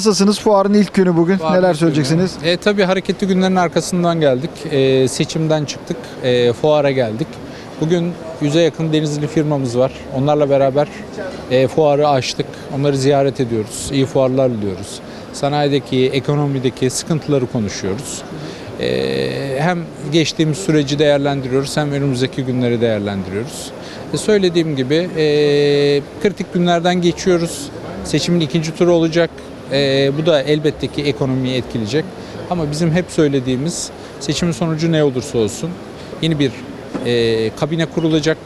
Nasılsınız? Fuarın ilk günü bugün. Fuarın Neler söyleyeceksiniz? günü. E, tabii hareketli günlerin arkasından geldik. E, seçimden çıktık. E, fuara geldik. Bugün yüze yakın denizli firmamız var. Onlarla beraber e, fuarı açtık. Onları ziyaret ediyoruz. İyi fuarlar diliyoruz. Sanayideki, ekonomideki sıkıntıları konuşuyoruz. E, hem geçtiğimiz süreci değerlendiriyoruz hem önümüzdeki günleri değerlendiriyoruz. E, söylediğim gibi e, kritik günlerden geçiyoruz. Seçimin ikinci turu olacak. E, bu da elbette ki ekonomiyi etkileyecek. Ama bizim hep söylediğimiz seçimin sonucu ne olursa olsun yeni bir e, kabine kurulacak.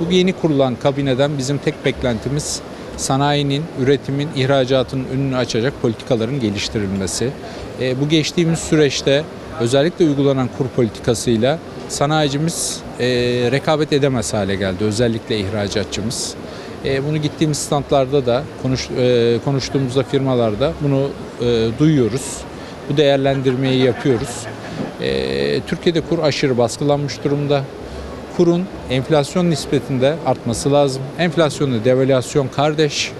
Bu yeni kurulan kabineden bizim tek beklentimiz sanayinin, üretimin, ihracatın önünü açacak politikaların geliştirilmesi. E, bu geçtiğimiz süreçte özellikle uygulanan kur politikasıyla sanayicimiz e, rekabet edemez hale geldi. Özellikle ihracatçımız. E, bunu gittiğimiz standlarda da konuş, e, konuştuğumuzda firmalarda bunu e, duyuyoruz. Bu değerlendirmeyi yapıyoruz. E, Türkiye'de kur aşırı baskılanmış durumda. Kurun enflasyon nispetinde artması lazım. Enflasyonla devalüasyon kardeş.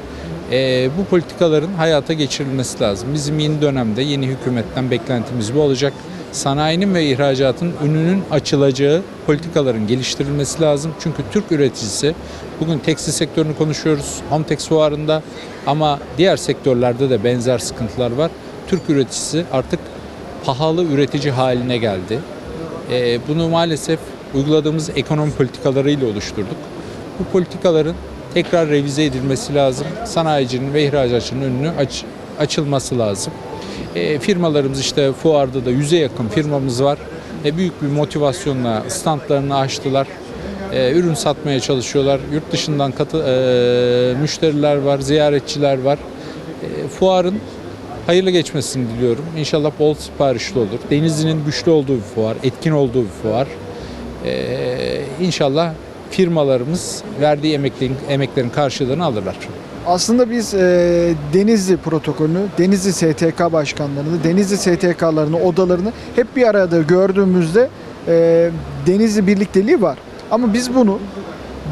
E, bu politikaların hayata geçirilmesi lazım. Bizim yeni dönemde yeni hükümetten beklentimiz bu olacak. Sanayinin ve ihracatın önünün açılacağı politikaların geliştirilmesi lazım. Çünkü Türk üreticisi bugün tekstil sektörünü konuşuyoruz. Homtex fuarında ama diğer sektörlerde de benzer sıkıntılar var. Türk üreticisi artık pahalı üretici haline geldi. Ee, bunu maalesef uyguladığımız ekonomi politikalarıyla oluşturduk. Bu politikaların tekrar revize edilmesi lazım. Sanayicinin ve ihracatçının önünü aç, açılması lazım. E, firmalarımız işte fuarda da yüze yakın firmamız var. E, büyük bir motivasyonla standlarını açtılar. E, ürün satmaya çalışıyorlar. Yurt dışından katı, e, müşteriler var, ziyaretçiler var. E, fuarın hayırlı geçmesini diliyorum. İnşallah bol siparişli olur. Denizli'nin güçlü olduğu bir fuar, etkin olduğu bir fuar. E, inşallah firmalarımız verdiği emeklerin, emeklerin karşılığını alırlar. Aslında biz e, Denizli protokolünü, Denizli STK başkanlarını, Denizli STK'larını, odalarını hep bir arada gördüğümüzde e, Denizli birlikteliği var. Ama biz bunu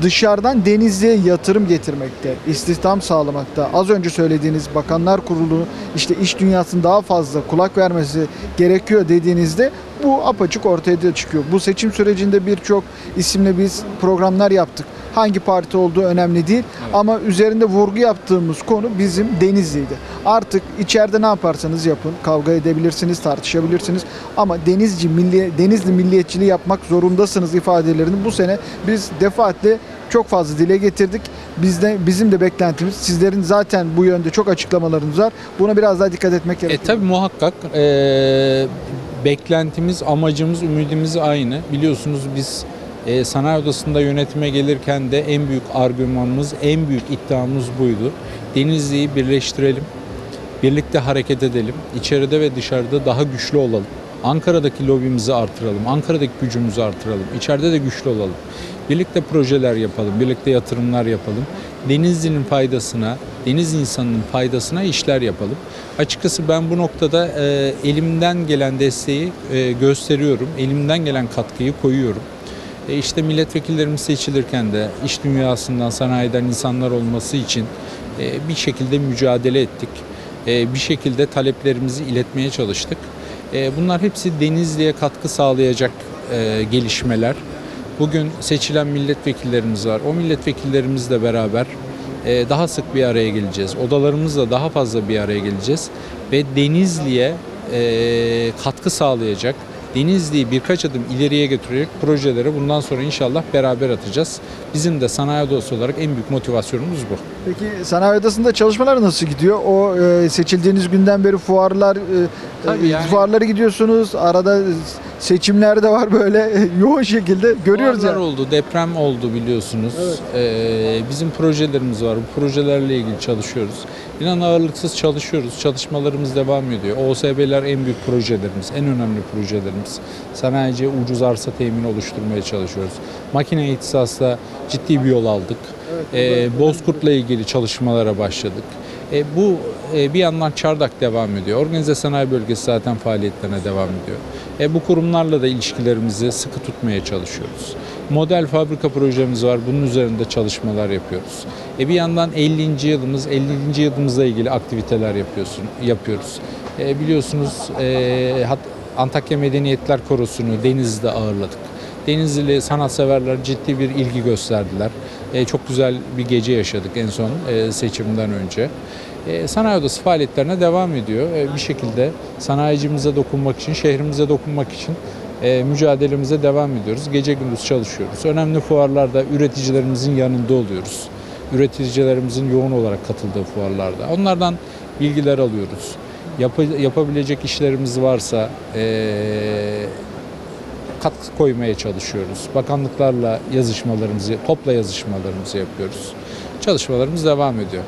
dışarıdan Denizli'ye yatırım getirmekte, istihdam sağlamakta, az önce söylediğiniz Bakanlar Kurulu işte iş dünyasının daha fazla kulak vermesi gerekiyor dediğinizde bu apaçık ortaya çıkıyor. Bu seçim sürecinde birçok isimle biz programlar yaptık. Hangi parti olduğu önemli değil ama üzerinde vurgu yaptığımız konu bizim Denizli'ydi. Artık içeride ne yaparsanız yapın, kavga edebilirsiniz, tartışabilirsiniz ama Denizci milli Denizli milliyetçiliği yapmak zorundasınız ifadelerini bu sene biz defaatle çok fazla dile getirdik. Bizde bizim de beklentimiz sizlerin zaten bu yönde çok açıklamalarınız var. Buna biraz daha dikkat etmek E gerekiyor. tabi muhakkak e, beklentimiz, amacımız, ümidimiz aynı. Biliyorsunuz biz e, sanayi odasında yönetime gelirken de en büyük argümanımız, en büyük iddiamız buydu. Denizli'yi birleştirelim, birlikte hareket edelim, içeride ve dışarıda daha güçlü olalım. Ankara'daki lobimizi artıralım, Ankara'daki gücümüzü artıralım, içeride de güçlü olalım. Birlikte projeler yapalım, birlikte yatırımlar yapalım. Denizli'nin faydasına, deniz insanının faydasına işler yapalım. Açıkçası ben bu noktada e, elimden gelen desteği e, gösteriyorum, elimden gelen katkıyı koyuyorum. E, işte milletvekillerimiz seçilirken de iş dünyasından, sanayiden insanlar olması için e, bir şekilde mücadele ettik. E, bir şekilde taleplerimizi iletmeye çalıştık. E, bunlar hepsi Denizli'ye katkı sağlayacak e, gelişmeler. Bugün seçilen milletvekillerimiz var. O milletvekillerimizle beraber e, daha sık bir araya geleceğiz. Odalarımızla daha fazla bir araya geleceğiz. Ve Denizli'ye e, katkı sağlayacak, Denizli'yi birkaç adım ileriye götürecek projeleri bundan sonra inşallah beraber atacağız. Bizim de sanayi odası olarak en büyük motivasyonumuz bu. Peki sanayi odasında çalışmalar nasıl gidiyor? O e, seçildiğiniz günden beri fuarlar, e, Tabii e, yani- fuarlara gidiyorsunuz. Arada seçimler de var böyle yoğun şekilde görüyoruz Fuarlar yani. oldu, deprem oldu biliyorsunuz. Ee, bizim projelerimiz var. Bu projelerle ilgili çalışıyoruz. İnan ağırlıksız çalışıyoruz. Çalışmalarımız devam ediyor. OSB'ler en büyük projelerimiz, en önemli projelerimiz. Sanayiciye ucuz arsa temini oluşturmaya çalışıyoruz. Makine ihtisasla ciddi bir yol aldık. Ee, Bozkurt'la ilgili çalışmalara başladık. E, bu e, bir yandan Çardak devam ediyor. Organize sanayi bölgesi zaten faaliyetlerine devam ediyor. E, bu kurumlarla da ilişkilerimizi sıkı tutmaya çalışıyoruz. Model fabrika projemiz var. Bunun üzerinde çalışmalar yapıyoruz. E bir yandan 50. yılımız, 50. yılımızla ilgili aktiviteler yapıyorsun, yapıyoruz. E biliyorsunuz e, Antakya Medeniyetler Korosu'nu Denizli'de ağırladık. Denizli sanatseverler ciddi bir ilgi gösterdiler. E, çok güzel bir gece yaşadık en son e, seçimden önce. E, sanayi Odası faaliyetlerine devam ediyor. E, bir şekilde sanayicimize dokunmak için, şehrimize dokunmak için e, mücadelemize devam ediyoruz. Gece gündüz çalışıyoruz. Önemli fuarlarda üreticilerimizin yanında oluyoruz. Üreticilerimizin yoğun olarak katıldığı fuarlarda. Onlardan bilgiler alıyoruz. Yap- yapabilecek işlerimiz varsa e, katkı koymaya çalışıyoruz. Bakanlıklarla yazışmalarımızı, topla yazışmalarımızı yapıyoruz. Çalışmalarımız devam ediyor.